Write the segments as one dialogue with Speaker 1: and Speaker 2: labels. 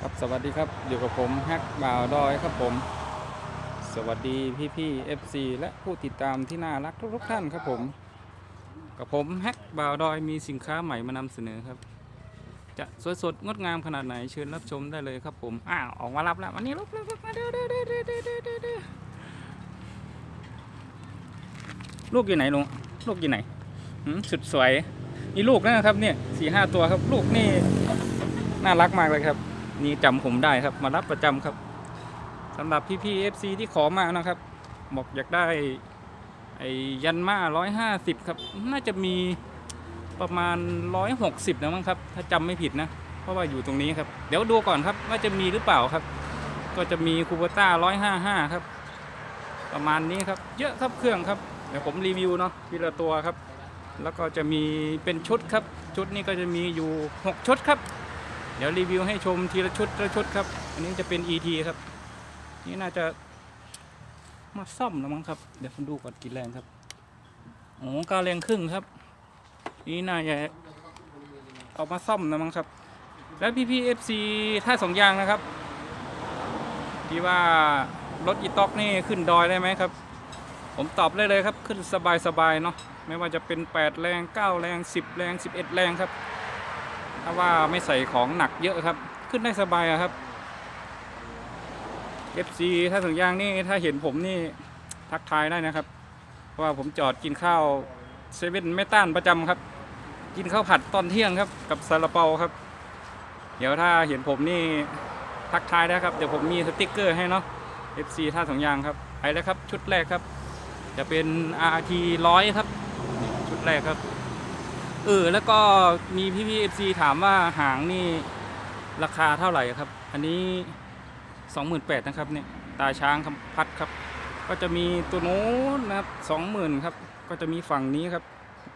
Speaker 1: ครับสวัสดีครับอยู่กับผมแฮกบ่าวดอยครับผม สวัสดีพี่พี่เอฟซีและผู้ติดตามที่น่ารักทุกๆท่านครับผม กับผมแฮกบ่าวดอยมีสินค้าใหม่มานำเสนอครับ จะสวยสดงดงามขนาดไหนเชิญรับชมได้เลยครับผมอ้าวออกมารับแล้ววันนี้ลุกลุกมาเด้อเด้อเด้อเด้อเด้อเด้อเด้อลูกอยู่ไหนลุงลูกอยู่ไหนสุดสวยมีลูกนะครับเนี่ยสี่ห้าตัวครับ ลูกนี่น่ารักมากเลยครับ นี่จำผมได้ครับ มารับประจำครับสำหรับพี่พี่เอซที่ขอมานะครับ บอกอยากได้ไอ้ยันมาร้อยห้าสิบครับ น่าจะมีประมาณร้อยหกสิบนะมั้งครับ ถ้าจำไม่ผิดนะ เพราะว่าอยู่ตรงนี้ครับ เดี๋ยวดูก่อนครับ ว่าจะมีหรือเปล่าครับ ก็จะมีคูเปต้าร้อยห้าห้าครับ ประมาณนี้ครับ เยอะครับเครื่องครับ เดี๋ยวผมรีวิวเนาะทีละตัวครับ แล้วก็จะมีเป็นชุดครับ ชุดนี้ก็จะมีอยู่หกชุดครับ เดี๋ยวรีวิวให้ชมทีละชุดละชุดครับ อันนี้จะเป็น ET ครับ นี่น่าจะมาซ่อมแล้วมั้งครับ เดี๋ยวผมดูก่อนกี่แรงครับโอ้กาแรงครึ่งครับ นี่น่าจะเอามาซ่อมนะมั้งครับ แล้วพี่พี่เอฟซีท่าสองยางนะครับ ที่ว่ารถอีต็อกนี่ขึ้นดอยได้ไหมครับ ผมตอบเลยเลยครับ ขึ้นสบายๆเนาะ ไม่ว่าจะเป็น 8 แรง 9 แรง 10 แรง 11 แรงครับ ถ้าว่าไม่ใส่ของหนักเยอะครับ ขึ้นได้สบายครับ FC ถ้าสัญญางนี่ถ้าเห็นผมนี่ทักทายได้นะครับ เพราะว่าผมจอดกินข้าวเซเว่นไม่ต้านประจำครับ กินข้าวผัดตอนเที่ยงครับ กับซาลาเปาครับ เดี๋ยวถ้าเห็นผมนี่ทักทายได้ครับ เดี๋ยวผมมีสติกเกอร์ให้เนาะ FC ท่าสองยางครับไปแล้วครับ ชุดแรกครับ จะเป็น RT ร้อยครับ ชุดแรกครับ เออแล้วก็มีพี่พีเอฟซีถามว่าหางนี่ราคาเท่าไหร่ครับ อันนี้สองหมื่นแปดนะครับเนี่ยตาช้างคำพัดครับ ก็จะมีตัวโน้นนะครับสองหมื่นครับ ก็จะมีฝั่งนี้ครับ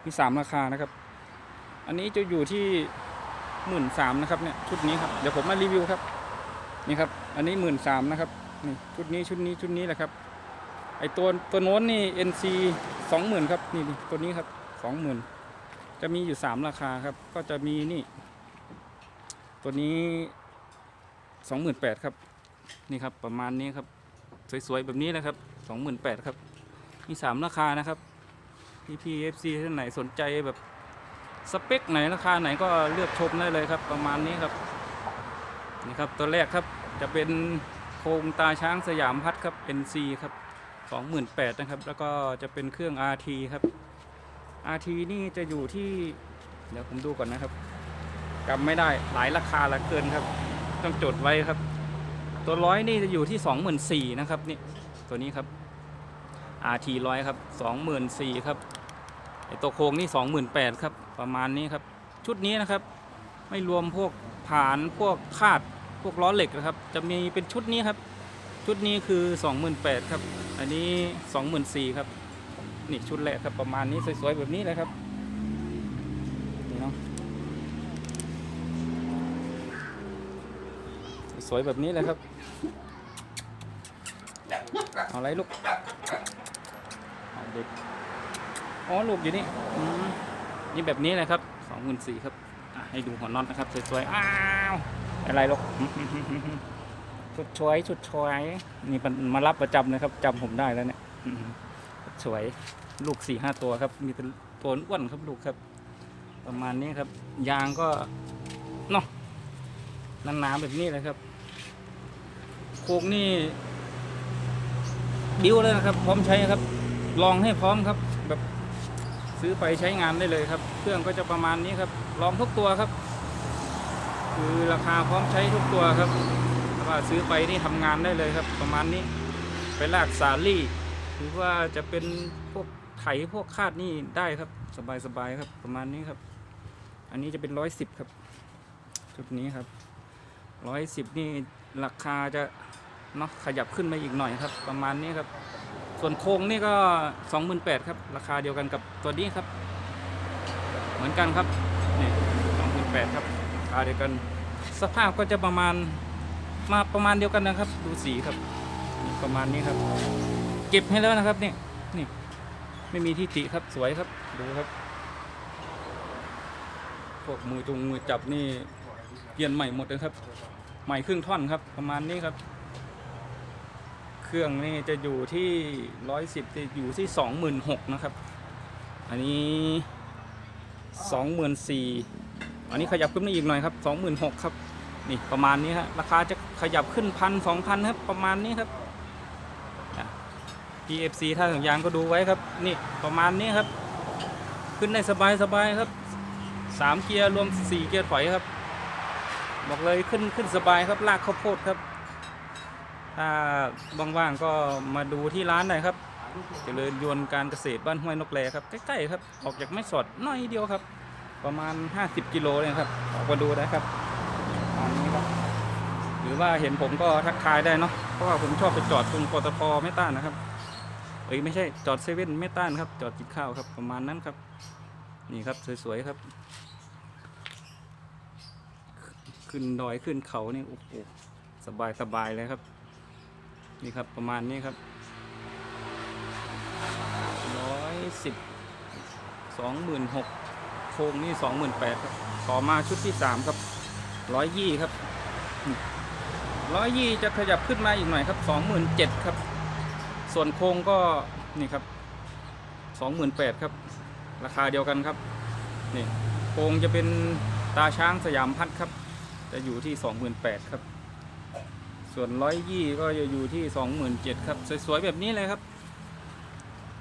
Speaker 1: มีสามราคานะครับ อันนี้จะอยู่ที่หมื่นสามนะครับเนี่ยชุดนี้ครับเดี๋ยวผมมารีวิวครับนี่ครับอันนี้หมื่นสามนะครับนี่ชุดนี้ชุดนี้ชุดนี้แหละครับไอตัวตัวโน้นนี่ NC สองหมื่นครับนี่ตัวนี้ครับสองหมื่น จะมีอยู่ 3 ราคาครับ ก็จะมีนี่ ตัวนี้ 28,000ครับ นี่ครับประมาณนี้ครับ สวยๆ แบบนี้นะครับ 28,000ครับ มี 3 ราคานะครับพี่พีเอฟซีท่านไหนสนใจแบบสเปคไหนราคาไหนก็เลือกชมได้เลยครับ ประมาณนี้ครับ นี่ครับตัวแรกครับจะเป็นโครงตาช้างสยามพัดครับ NC ครับ 28,000นะครับ แล้วก็จะเป็นเครื่อง RT ครับ RT นี่จะอยู่ที่ เดี๋ยวผมดูก่อนนะครับจำไม่ได้หลายราคาละเกินครับ ต้องจดไว้ครับ ตัวร้อยนี่จะอยู่ที่สองหมื่นสี่นะครับนี่ตัวนี้ครับ RT ร้อยครับสองหมื่นสี่ครับไอตัวโครงนี่สองหมื่นแปดครับประมาณนี้ครับ ชุดนี้นะครับ ไม่รวมพวกผานพวกคาดพวกล้อเหล็กนะครับ จะมีเป็นชุดนี้ครับ ชุดนี้คือสองหมื่นแปดครับ อันนี้สองหมื่นสี่ครับ นี่ชุดแรกครับประมาณนี้สวยๆแบบนี้เลยครับนี่เนาะสวยแบบนี้เลยครับเอาอะไรลูกเอาเด็กอ๋อลูกอยู่นี่นี่แบบนี้เลยครับสองหมื่นสี่ครับให้ดูหัวน็อตนะครับสวยๆอ้าวอะไรลูกชุดช่วยชุดช่วยนี่มันมารับประจำนะครับจำผมได้แล้วเนี่ย สวยลูกสี่ห้าตัวครับ มีแต่ตัวอ้วนครับลูกครับ ประมาณนี้ครับ ยางก็เนาะหนาๆแบบนี้เลยครับ โครงนี่ บิ้วเลยนะครับ พร้อมใช้ครับ ลองให้พร้อมครับ แบบซื้อไปใช้งานได้เลยครับ เครื่องก็จะประมาณนี้ครับ ลองทุกตัวครับ คือราคาพร้อมใช้ทุกตัวครับถ้าว่าซื้อไปนี่ทำงานได้เลยครับ ประมาณนี้ ไปลากสาลี่ รือว่าจะเป็นพวกไถพวกคาดนี่ได้ครับ สบายๆครับประมาณนี้ครับ อันนี้จะเป็นร้อยสิบครับชุดนี้ครับร้อยสิบนี่ราคาจะเนาะขยับขึ้นมาอีกหน่อยครับ ประมาณนี้ครับ ส่วนโครงนี่ก็สองหมื่นแปดครับ ราคาเดียวกันกับตัวนี้ครับ เหมือนกันครับนี่สองหมื่นแปดครับราคาเดียวกัน สภาพก็จะประมาณมาประมาณเดียวกันนะครับ ดูสีครับ ประมาณนี้ครับ เก็บให้แล้วนะครับเนี่ยนี่ไม่มีที่ติครับสวยครับดูครับ พวกมือจงมือจับนี่เปลี่ยนใหม่หมดเลยครับ ใหม่ครึ่งท่อนครับ ประมาณนี้ครับ เครื่องนี่จะอยู่ที่ร้อยสิบจะอยู่ที่สองหมื่นหกนะครับ อันนี้สองหมื่นสี่อันนี้ขยับขึ้นมาอีกหน่อยครับสองหมื่นหกครับ นี่ประมาณนี้ครับราคาจะขยับขึ้นพันสองพันครับประมาณนี้ครับ PFC ท่าสัญญาณก็ดูไว้ครับ นี่ประมาณนี้ครับ ขึ้นได้สบายสบายๆครับสามเกียร์รวมสี่เกียร์ถอยครับ บอกเลยขึ้นขึ้นสบายครับลากข้าวโพดครับ ถ้าว่างๆก็มาดูที่ร้านได้ครับเจริญยนต์การเกษตรบ้านห้วยนกแลครับ ใกล้ๆครับ ออกจากไม่สอดน้อยเดียวครับ ประมาณ 50 กิโลเลยครับ ออกมาดูได้ครับประมนี้ครับหรือว่าเห็นผมก็ทักทายได้เนาะเพราะว่าผมชอบไปจอดตรงปตทไม่ต้านนะครับ เอ้ยไม่ใช่จอดเซเว่นไม่ต้านครับ จอดกินข้าวครับประมาณนั้นครับ นี่ครับสวยๆครับ ขึ้นดอยขึ้นเขานี่โอ้โหสบายสบายเลยครับ นี่ครับประมาณนี้ครับร้อยสิบสองหมื่นหกโครงนี่สองหมื่นแปดครับต่อมาชุดที่สามครับร้อยยี่ครับร้อยยี่จะขยับขึ้นมาอีกหน่อยครับสองหมื่นเจ็ดครับ ส่วนโครงก็นี่ครับสองหมื่นแปดครับ ราคาเดียวกันครับนี่โครงจะเป็นตาช้างสยามพัดครับ จะอยู่ที่สองหมื่นแปดครับ ส่วนร้อยยี่ก็จะอยู่ที่สองหมื่นเจ็ดครับ สวยๆแบบนี้เลยครับ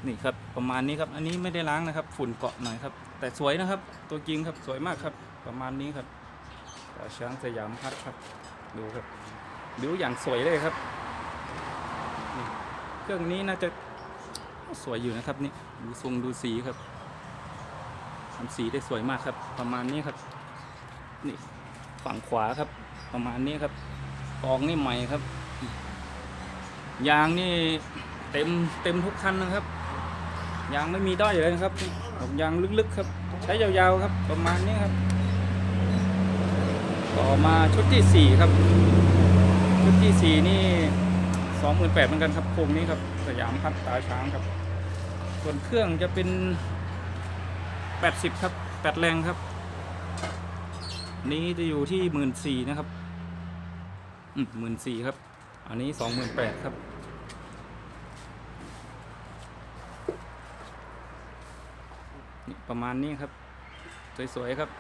Speaker 1: นี่ครับประมาณนี้ครับ อันนี้ไม่ได้ล้างนะครับ ฝุ่นเกาะหน่อยครับ แต่สวยนะครับ ตัวจริงครับสวยมากครับ ประมาณนี้ครับตาช้างสยามพัดครับ ดูครับดูอย่างสวยเลยครับ เครื่องนี้น่าจะสวยอยู่นะครับนี่ดูทรงดูสีครับทำสีได้สวยมากครับ ประมาณนี้ครับ นี่ฝั่งขวาครับ ประมาณนี้ครับกองนี่ใหม่ครับ ยางนี่เต็มเต็มทุกคันนะครับ ยางไม่มีด้อยเลยนะครับดอกยางลึกๆครับ ใช้ยาวๆครับ ประมาณนี้ครับ ต่อมาชุดที่สี่ครับ ชุดที่สี่นี่ สองหมื่นแปดเหมือนกันครับโครงนี้ครับสยามพัดตาช้างครับ ส่วนเครื่องจะเป็นแปดสิบครับแปดแรงครับ นี้จะอยู่ที่หมื่นสี่นะครับอืมหมื่นสี่ครับ อันนี้สองหมื่นแปดครับประมาณนี้ครับ สวยๆครับ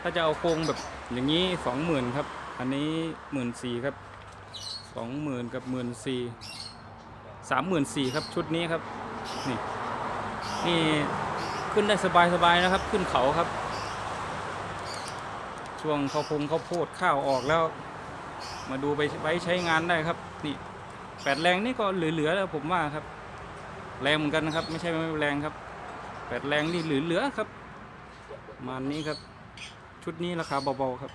Speaker 1: ถ้าจะเอาโครงแบบอย่างนี้สองหมื่นครับ อันนี้หมื่นสี่ครับ สองหมื่นกับหมื่นสี่สามหมื่นสี่ครับชุดนี้ครับนี่นี่ขึ้นได้สบายสบายๆนะครับ ขึ้นเขาครับ ช่วงข้าวพงข้าวโพดข้าวออกแล้ว มาดูไปไว้ใช้งานได้ครับ นี่แปดแรงนี่ก็เหลือๆแล้วผมว่าครับ แรงเหมือนกันนะครับ ไม่ใช่ไม่แรงครับแปดแรงนี่เหลือๆครับมานี้ครับ ชุดนี้ราคาเบาๆครับ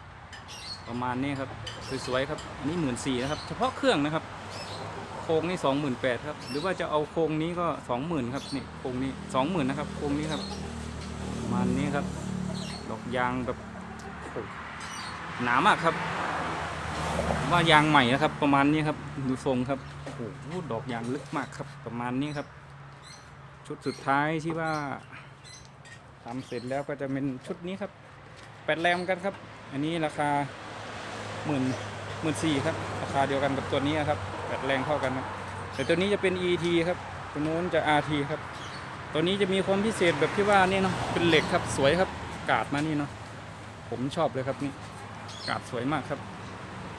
Speaker 1: ประมาณนี้ครับสวยๆครับอันนี้หมื่นสี่นะครับ เฉพาะเครื่องนะครับ โครงนี่สองหมื่นแปดครับ หรือว่าจะเอาโครงนี้ก็สองหมื่นครับนี่โครงนี้สองหมื่นนะครับโครงนี้ครับประมาณนี้ครับ ดอกยางแบบโหหนามากครับว่ายางใหม่นะครับ ประมาณนี้ครับดูทรงครับโอ้โหดอกยางลึกมากครับ ประมาณนี้ครับ ชุดสุดท้ายที่ว่าทำเสร็จแล้วก็จะเป็นชุดนี้ครับแปดแรมกันครับ อันนี้ราคา หมื่นหมื่นสี่ครับ ราคาเดียวกันกับตัวนี้ครับแปดแรงเท่ากันครับแต่ตัวนี้จะเป็น ET ครับตัวนู้นจะ RT ครับ ตัวนี้จะมีความพิเศษแบบที่ว่านี่เนาะเป็นเหล็กครับสวยครับ กาดมานี่เนาะผมชอบเลยครับนี่กาดสวยมากครับ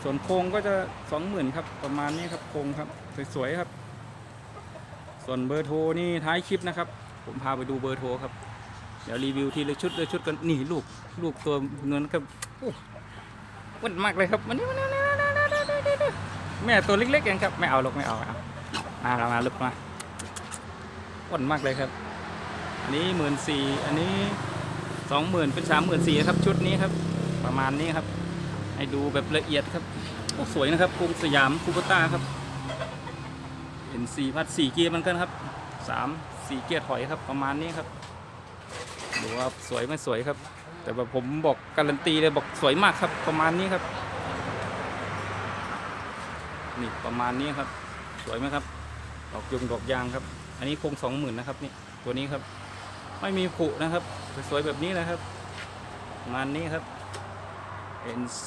Speaker 1: ส่วนโครงก็จะสองหมื่นครับ ประมาณนี้ครับโครงครับสวยๆครับ ส่วนเบอร์โทรนี่ท้ายคลิปนะครับ ผมพาไปดูเบอร์โทรครับเดี๋ยวรีวิวทีละชุดละชุดกันนี่ลูกลูกตัวเงินครับ อ้วนมากเลยครับมันนี่มันแม่ตัวเล็กๆเองครับไม่เอาลูกไม่เอาเอามาเรามาลึกมาอ้วนมากเลยครับ อันนี้หมื่นสี่อันนี้สองหมื่นเป็นสามหมื่นสี่ครับชุดนี้ครับ ประมาณนี้ครับ ให้ดูแบบละเอียดครับโอ้สวยนะครับกรุงสยามคูปต้าครับเห็นสี่พัดสี่เกียร์มือนกันครับสามสี่เกียร์ถอยครับประมาณนี้ครับดูว่าสวยไม่สวยครับ แต่แบบผมบอกการันตีเลยบอกสวยมากครับ ประมาณนี้ครับ นี่ประมาณนี้ครับ สวยไหมครับ ดอกยงดอกยางครับ อันนี้คงสองหมื่นนะครับนี่ตัวนี้ครับ ไม่มีผุนะครับ สวยแบบนี้นะครับประมาณนี้ครับ NC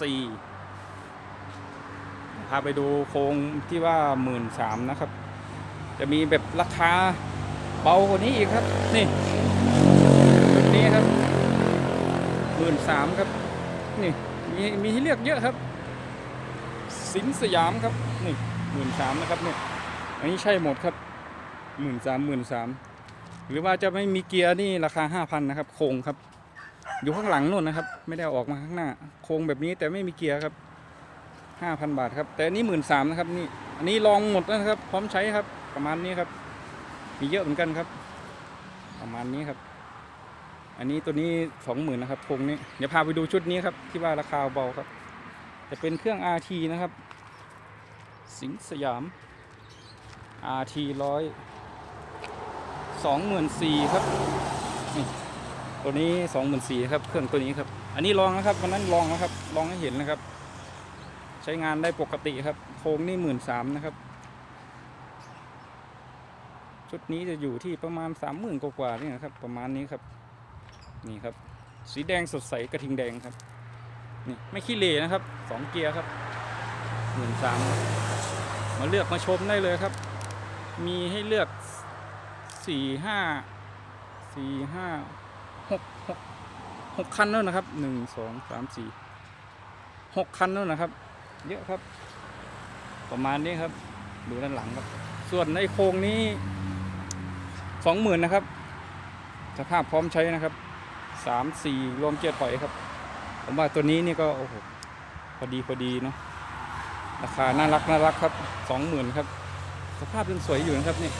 Speaker 1: พาไปดูโครงที่ว่าหมื่นสามนะครับ จะมีแบบราคาเบากว่านี้อีกครับ นี่แบบนี้ครับ หมื่นสามครับ นี่มีมีให้เลือกเยอะครับ สินสยามครับ นี่หมื่นสามนะครับเนี่ยอันนี้ใช่หมดครับหมื่นสามหมื่นสามหรือว่าจะไม่มีเกียร์นี่ราคาห้าพันนะครับ โครงครับ อยู่ข้างหลังนู่นนะครับ ไม่ได้ออกมาข้างหน้า โครงแบบนี้แต่ไม่มีเกียร์ครับห้าพันบาทครับ แต่อันนี้หมื่นสามนะครับนี่อันนี้ลองหมดแล้วนะครับ พร้อมใช้ครับ ประมาณนี้ครับ มีเยอะเหมือนกันครับ ประมาณนี้ครับ อันนี้ตัวนี้สองหมื่นนะครับโครงนี้เดี๋ยวพาไปดูชุดนี้ครับที่ว่าราคาเบาครับ จะเป็นเครื่อง RT นะครับ สิงห์สยาม RT ร้อยสองหมื่นสี่ครับตัวนี้สองหมื่นสี่ครับเครื่องตัวนี้ครับ อันนี้ลองนะครับวันนั้นลองนะครับลองให้เห็นนะครับ ใช้งานได้ปกติครับโครงนี่หมื่นสามนะครับชุดนี้จะอยู่ที่ประมาณสามหมื่นกว่าๆนี่นะครับ ประมาณนี้ครับ นี่ครับ สีแดงสดใสกระทิงแดงครับ นี่ไม่ขี้เหร่นะครับสองเกียร์ครับหมื่นสามมาเลือกมาชมได้เลยครับ มีให้เลือกสี่ห้าสี่ห้าหกหกหกคันแล้วนะครับหนึ่งสองสามสี่หกคันแล้วนะครับ เยอะครับ ประมาณนี้ครับ ดูด้านหลังครับ ส่วนในโครงนี้สองหมื่นนะครับ สภาพพร้อมใช้นะครับ สามสี่รวมเกียร์ถอยครับ ผมว่าตัวนี้นี่ก็โอ้โหพอดีพอดีเนาะราคาน่ารักน่ารักครับสองหมื่นครับ สภาพยังสวยอยู่นะครับนี่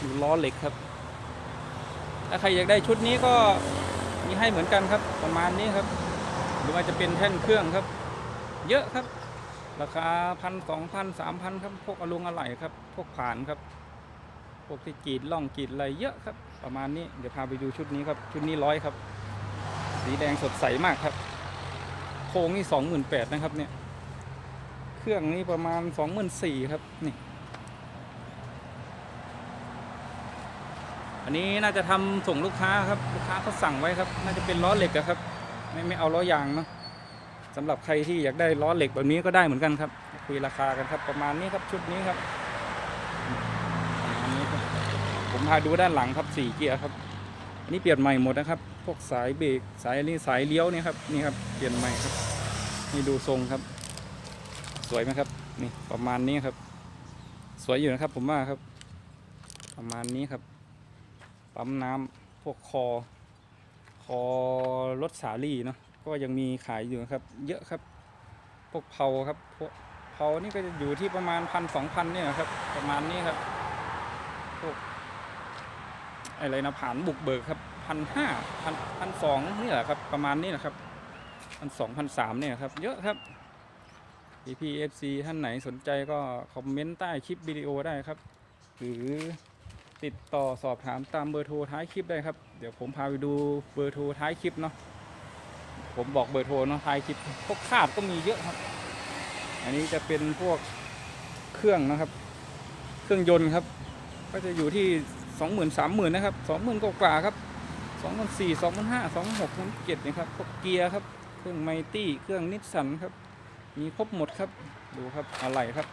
Speaker 1: ดูล้อเหล็กครับ ถ้าใครอยากได้ชุดนี้ก็มีให้เหมือนกันครับ ประมาณนี้ครับ หรือว่าจะเป็นแท่นเครื่องครับ เยอะครับ ราคาพันสองพันสามพันครับ พวกอลุงอะไหล่ครับ พวกผ่านครับ พวกที่กรีดล่องกรีดอะไรเยอะครับ ประมาณนี้ เดี๋ยวพาไปดูชุดนี้ครับ ชุดนี้ร้อยครับ สีแดงสดใสมากครับโค้งนี่สองหมื่นแปดนะครับเนี่ย เครื่องนี่ประมาณสองหมื่นสี่ครับนี่อันนี้น่าจะทำส่งลูกค้าครับลูกค้าเขาสั่งไว้ครับ น่าจะเป็นล้อเหล็กครับ ไม่ไม่เอาล้อยางเนาะสำหรับใครที่อยากได้ล้อเหล็กแบบนี้ก็ได้เหมือนกันครับ คุยราคากันครับ ประมาณนี้ครับชุดนี้ครับประมาณนี้ครับผมพาดูด้านหลังครับสี่เกียร์ครับ อันนี้เปลี่ยนใหม่หมดนะครับ พวกสายเบรกสายนี่สายเลี้ยวเนี่ยครับนี่ครับเปลี่ยนใหม่ครับ นี่ดูทรงครับ สวยไหมครับ นี่ประมาณนี้ครับ สวยอยู่นะครับผมว่าครับ ประมาณนี้ครับปั๊มน้ำพวกคอ คอรถสาลี่เนาะก็ยังมีขายอยู่นะครับ เยอะครับ พวกเผาครับพวกเผานี่ก็จะอยู่ที่ประมาณพันสองพันเนี่ยครับ ประมาณนี้ครับพวก อะไรนะผ่านบุกเบิกครับพันห้าพันพันสองนี่แหละครับ ประมาณนี้แหละครับพันสองพันสามเนี่ยครับ เยอะครับ p p f c ท่านไหนสนใจก็คอมเมนต์ใต้คลิปวิดีโอได้ครับ หรือติดต่อสอบถามตามเบอร์โทรท้ายคลิปได้ครับ เดี๋ยวผมพาไปดูเบอร์โทรท้ายคลิปเนาะผมบอกเบอร์โทรเนาะท้ายคลิปพวกคาดก็มีเยอะครับ อันนี้จะเป็นพวกเครื่องนะครับ เครื่องยนต์ครับ ก็จะอยู่ที่ สองหมื่นสามหมื่นนะครับสองหมื่นกว่าครับสองหมื่นสี่สองหมื่นห้าสองหกสองเจ็ดนะครับพวกเกียร์ครับ เครื่องไมตี้เครื่องนิสสันครับ มีครบหมดครับ ดูครับอะไรครับ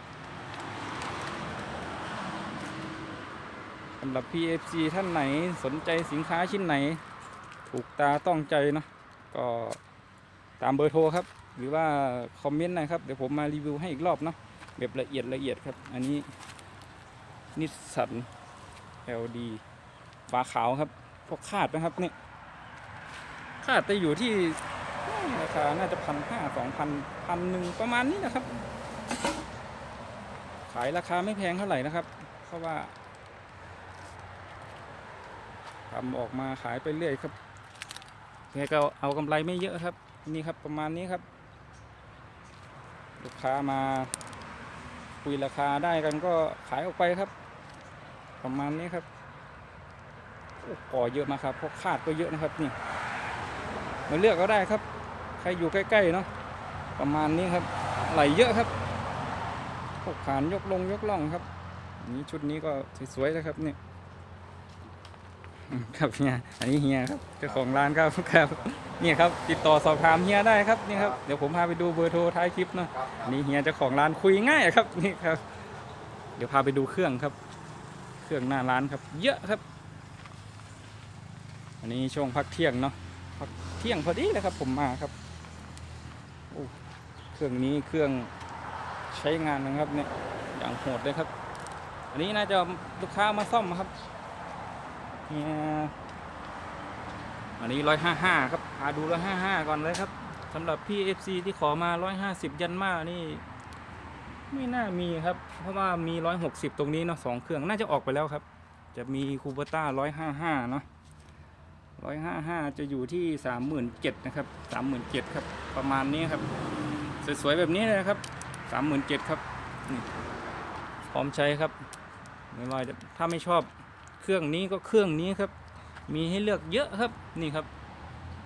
Speaker 1: สำหรับ PFC ท่านไหนสนใจสินค้าชิ้นไหน ถูกตาต้องใจเนาะก็ตามเบอร์โทรครับ หรือว่าคอมเมนต์นะครับ เดี๋ยวผมมารีวิวให้อีกรอบเนาะแบบละเอียดละเอียดครับ อันนี้นิสสัน LD ฝาขาวครับ พวกคาดนะครับเนี่ยคาดจะอยู่ที่ราคาน่าจะพันห้าสองพันพันหนึ่งประมาณนี้นะครับ ขายราคาไม่แพงเท่าไหร่นะครับ เพราะว่าทำออกมาขายไปเรื่อยครับแกก็เอากำไรไม่เยอะครับ นี่ครับประมาณนี้ครับ ลูกค้ามาคุยราคาได้กันก็ขายออกไปครับ ประมาณนี้ครับก่อเยอะมากครับเพวกคาดก็เยอะนะครับนี่มาเลือกก็ได้ครับ ใครอยู่ใกล้ๆเนาะประมาณนี้ครับ ไหลเยอะครับพวกขานยกลงยกล่องครับนี้ชุดนี้ก็สวยๆนะครับเนี่ยครับเฮียอันนี้เฮียครับเจ้าของร้านครับครับนี่ครับ ติดต่อสอบถามเฮียได้ครับนี่ครับเดี๋ยวผมพาไปดูเบอร์โทรท้ายคลิปเนาะนนี้เฮียเจ้าของร้านคุยง่ายครับนี่ครับ เดี๋ยวพาไปดูเครื่องครับ เครื่องหน้าร้านครับ เยอะครับ อันนี้ช่วงพักเที่ยงเนาะพักเที่ยงพอดีเลยครับ ผมมาครับโอ้เครื่องนี้เครื่องใช้งานนะครับเนี่ยอย่างโหดเลยครับ อันนี้น่าจะลูกค้ามาซ่อมครับเนี่ยอันนี้ร้อยห้าห้าครับพาดูร้อยห้าห้าก่อนเลยครับสำหรับพี่เอฟซีที่ขอมาร้อยห้าสิบยันมานี่ ไม่น่ามีครับ เพราะว่ามีร้อยหกสิบตรงนี้เนาะสองเครื่องน่าจะออกไปแล้วครับ จะมีคูเปต้าร้อยห้าห้าเนาะร้อยห้าห้าจะอยู่ที่สามหมื่นเจ็ดนะครับสามหมื่นเจ็ดครับ ประมาณนี้ครับ สวยๆแบบนี้เลยนะครับสามหมื่นเจ็ดครับนี่พร้อมใช้ครับไม่ว่าถ้าไม่ชอบเครื่องนี้ก็เครื่องนี้ครับ มีให้เลือกเยอะครับนี่ครับ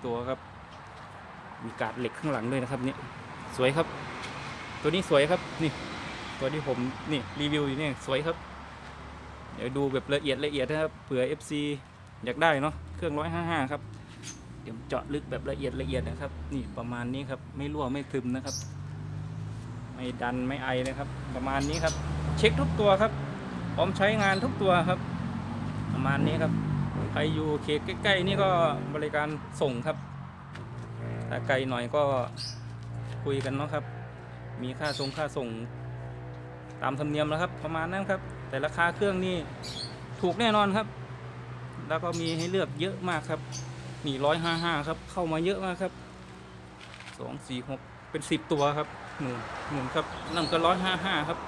Speaker 1: ตัวครับ มีกาดเหล็กข้างหลังด้วยนะครับนี่สวยครับ ตัวนี้สวยครับนี่ ตัวที่ผมนี่รีวิวอยู่เนี่ยสวยครับ เดี๋ยวดูแบบละเอียดละเอียดนะครับเผื่อ FC อยากได้เนาะเครื่อง155ครับ เดี๋ยวเจาะลึกแบบละเอียดละเอียดนะครับ นี่ประมาณนี้ครับ ไม่รั่วไม่ซึมนะครับ ไม่ดันไม่ไอนะครับ ประมาณนี้ครับ เช็คทุกตัวครับพร้อมใช้งานทุกตัวครับ ประมาณนี้ครับใครอยู่เขตใกล้ๆนี่ก็บริการส่งครับถ้าไกลหน่อยก็คุยกันเนาะครับ มีค่าส่งค่าส่ง ตามธรรมเนียมแล้วครับ ประมาณนั้นครับ แต่ราคาเครื่องนี่ถูกแน่นอนครับ แล้วก็มีให้เลือกเยอะมากครับมีร้อยห้าห้าครับ เข้ามาเยอะมากครับสองสี่หกเป็นสิบตัวครับหมื่นหมื่นครับนั่นก็ร้อยห้าห้าครับ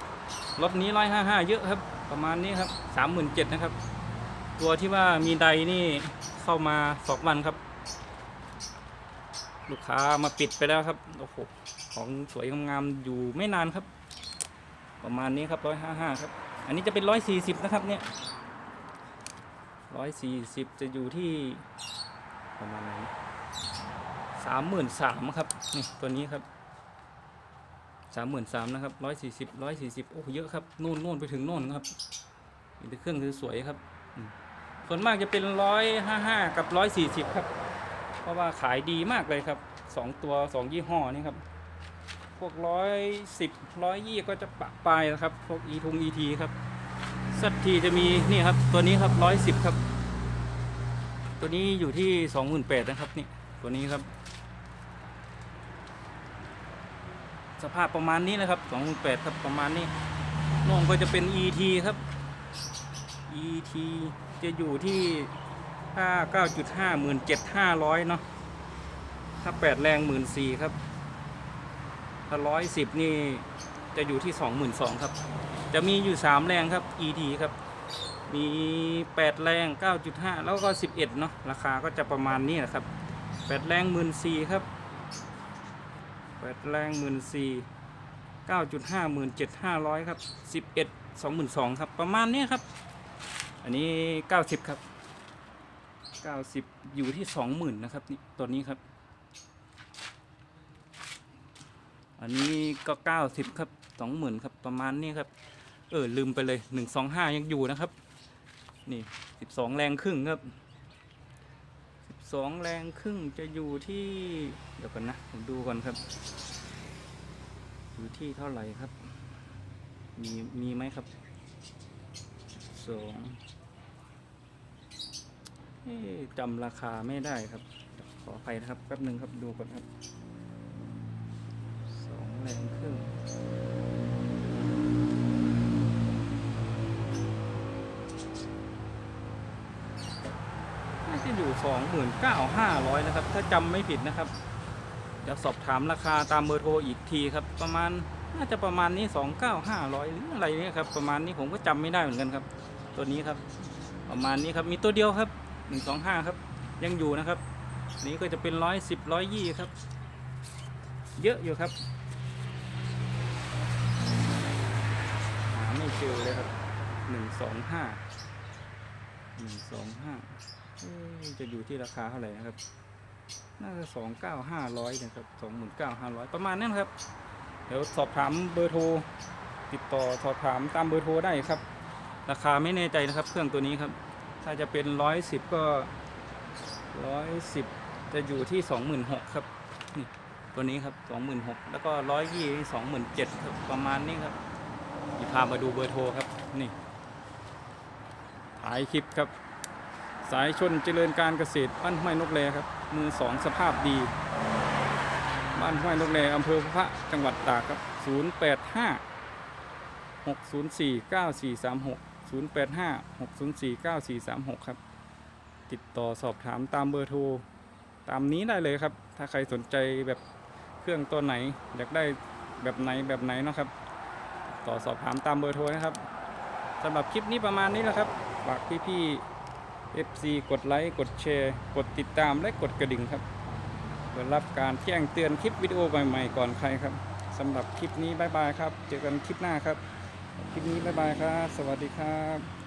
Speaker 1: รถนี้ร้อยห้าห้าเยอะครับ ประมาณนี้ครับสามหมื่นเจ็ดนะครับ ตัวที่ว่ามีใดนี่เข้ามาสองวันครับ ลูกค้ามาปิดไปแล้วครับโอ้โหของสวยงามๆอยู่ไม่นานครับ ประมาณนี้ครับร้อยห้าห้าครับ อันนี้จะเป็นร้อยสี่สิบนะครับเนี่ยร้อยสี่สิบจะอยู่ที่ประมาณไหนสามหมื่นสามครับนี่ตัวนี้ครับสามหมื่นสามนะครับร้อยสี่สิบร้อยสี่สิบโอ้เยอะครับนู่นนู่นไปถึงโน่นครับมีแต่เครื่องสวยๆครับ ส่วนมากจะเป็นร้อยห้าห้ากับร้อยสี่สิบครับ เพราะว่าขายดีมากเลยครับสองตัวสองยี่ห้อนี่ครับ พวกร้อยสิบร้อยยี่ก็จะปะปลายนะครับ พวกอีทงอีทีครับสักทีจะมีนี่ครับตัวนี้ครับร้อยสิบครับ ตัวนี้อยู่ที่สองหมื่นแปดนะครับนี่ตัวนี้ครับ สภาพประมาณนี้นะครับสองหมื่นแปดครับประมาณนี้น่องก็จะเป็น ET ครับ ET จะอยู่ที่ถ้าเก้าจุดห้าหมื่นเจ็ดห้าร้อยเนาะถ้าแปดแรงหมื่นสี่ครับ ถ้าร้อยสิบนี่จะอยู่ที่สองหมื่นสองครับ จะมีอยู่สามแรงครับ ED ครับ มีแปดแรงเก้าจุดห้าแล้วก็สิบเอ็ดเนาะราคาก็จะประมาณนี้นะครับแปดแรงหมื่นสี่ครับแปดแรงหมื่นสี่เก้าจุดห้าหมื่นเจ็ดห้าร้อยครับสิบเอ็ดสองหมื่นสองครับประมาณนี้ครับ อันนี้เก้าสิบครับเก้าสิบอยู่ที่สองหมื่นนะครับนี่ตัวนี้ครับ อันนี้ก็เก้าสิบครับสองหมื่นครับประมาณนี้ครับ เออลืมไปเลยหนึ่งสองห้ายังอยู่นะครับ นี่สิบสองแรงครึ่งครับสิบสองแรงครึ่งจะอยู่ที่ เดี๋ยวกันนะผมดูก่อนครับ อยู่ที่เท่าไหร่ครับ มีมีไหมครับสองจำราคาไม่ได้ครับ ขออภัยนะครับแป๊บหนึ่งครับดูก่อนครับ แรงครึ่งน่าจะอยู่สองหมื่นเก้าห้าร้อยนะครับ ถ้าจำไม่ผิดนะครับ เดี๋ยวสอบถามราคาตามเบอร์โทรอีกทีครับ ประมาณน่าจะประมาณนี้สองเก้าห้าร้อยหรืออะไรเนี่ยครับ ประมาณนี้ผมก็จำไม่ได้เหมือนกันครับ ตัวนี้ครับ ประมาณนี้ครับ มีตัวเดียวครับหนึ่งสองห้าครับ ยังอยู่นะครับ นี้ก็จะเป็นร้อยสิบร้อยยี่ครับ เยอะอยู่ครับ หาไม่ เจอเลยครับหนึ่งสองห้าหนึ่งสองห้าจะอยู่ที่ราคาเท่าไหร่นะครับ น่าจะสองเก้าห้าร้อยนะครับสองหมื่นเก้าห้าร้อยประมาณนั้นครับ เดี๋ยวสอบถามเบอร์โทร ติดต่อสอบถามตามเบอร์โทรได้ครับ ราคาไม่แน่ใจนะครับ เครื่องตัวนี้ครับ ถ้าจะเป็นร้อยสิบก็ร้อยสิบจะอยู่ที่สองหมื่นหกครับ นี่ตัวนี้ครับสองหมื่นหกแล้วก็ร้อยยี่สองหมื่นเจ็ดประมาณนี้ครับ นี่พามาดูเบอร์โทรครับนี่ถ่ายคลิปครับ สายชนเจริญการเกษตรบ้านห้วยนกแรครับ มือสองสภาพดี บ้านห้วยนกแรอำเภอพระจังหวัดตากครับ 085 604 9436 085 604 9436 ครับ ติดต่อสอบถามตามเบอร์โทร ตามนี้ได้เลยครับ ถ้าใครสนใจแบบเครื่องตัวไหน อยากได้แบบไหนแบบไหนเนาะครับ ต่อสอบถามตามเบอร์โทรนะครับสำหรับคลิปนี้ประมาณนี้แหละครับฝากพี่ๆ FC กดไลค์กดแชร์ กดติดตามและกดกระดิ่งครับเพื่อรับการแจ้งเตือนคลิปวิดีโอใหม่ๆก่อนใครครับสำหรับคลิปนี้บายบายครับ เจอกันคลิปหน้าครับ คลิปนี้บายบายครับ สวัสดีครับ